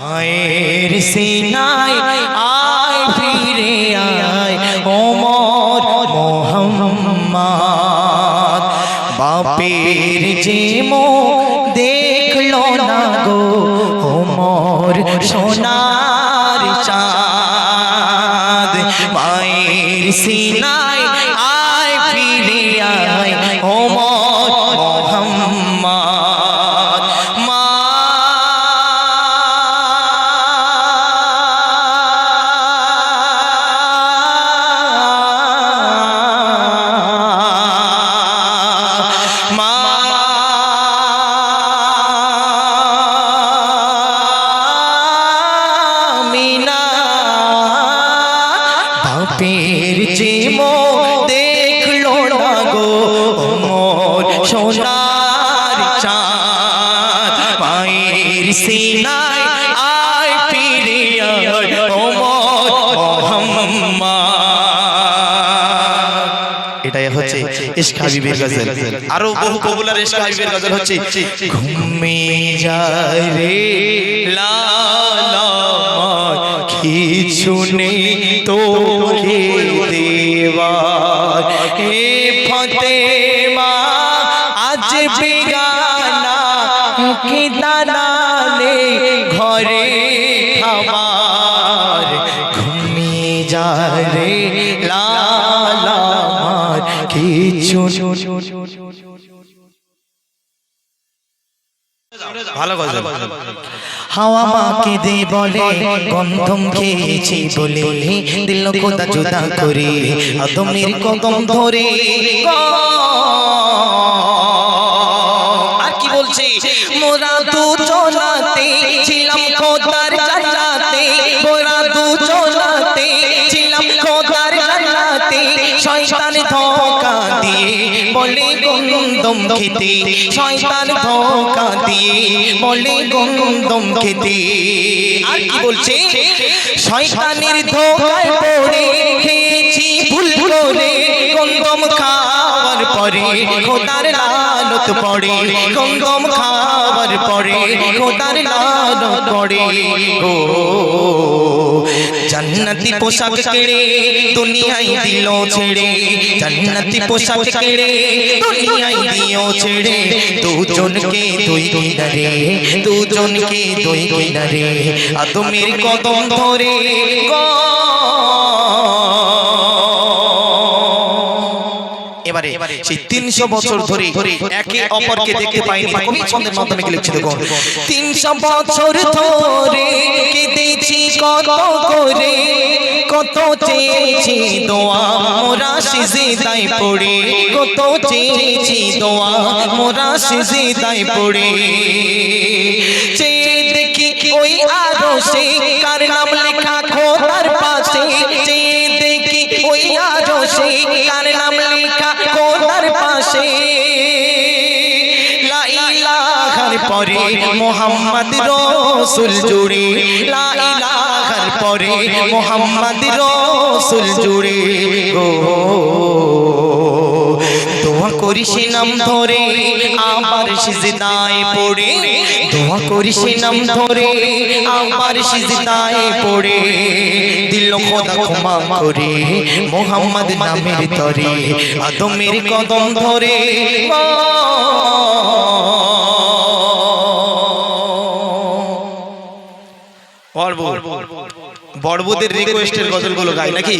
মায়ের সিনায়, আয় ফিরে আয় ওমর মোহাম্মদ। বাপের যে মো দেখল না গো ওমর সোনার চাঁদ। মায়ের সিনায় হচ্ছে ইশক হাবিবের গজল। আরও বহু পপুলার ইশক হাবিবের গজল হচ্ছে ঘুমে যায় রে লালা কিছু নেই তোকে দেওয়ার। হে ফতেমা আজ বেগানা কি দানালে ঘরে খাবার ভালো হাওয়া মাকে দে বলে গন্ধম খেয়েছি বলে। দিল কোদা জুদা করে আদমের কদম ধরে। বলে দম খেতে, শয়তান ধোকা দিয়ে বলে দম খেতে। আর কি বলছে? শয়তানের ধোকায় পড়ে খেয়েছি ভুল করে গন্ধম খাওয়ার পরে খোদার লালত পড়ে গন্ধম খাওয়ার পরে খোদার লালত পড়ে, ও জান্নাতি পোশাক কেড়ে দুনিয়ায় দিল ছেড়ে, জান্নাতি পোশাক কেড়ে দুনিয়ায় দিও ছেড়ে, দুজনকে দুই কিনারে, দুজনকে দুই কিনারে, আদমের কদম ধরে গো এবারে সেই তিনশো বছর ধরে একে অপরকে দেখতে পাইনি। কবি ছন্দের মাধ্যমে কি লিখছে দেখুন তিনশো বছর ধরে কেঁদেছি কত করে কত চেয়েছি দোয়া। মোরা সিজিদায় পড়ে কত চেয়েছি দোয়া। মোরা পড়ে। চেয়ে দেখি ওই আরও সে কার নাম ইলাহার পরে মোহাম্মদ রসুল জুড়ে। লা ইলাহার পরে মোহাম্মদ রসুল জুড়ে দোয়া করিস নাম ধরে আবার সিজদায় পড়ে। দোয়া করিস নাম ধরে আবার সিজদায় পড়ে। দিল খোদা ক্ষমা করে মোহাম্মদ নামের তরে আদমের কদম ধরে। বড়বুদের রিকোয়েস্টের গজলগুলো গাই নাকি?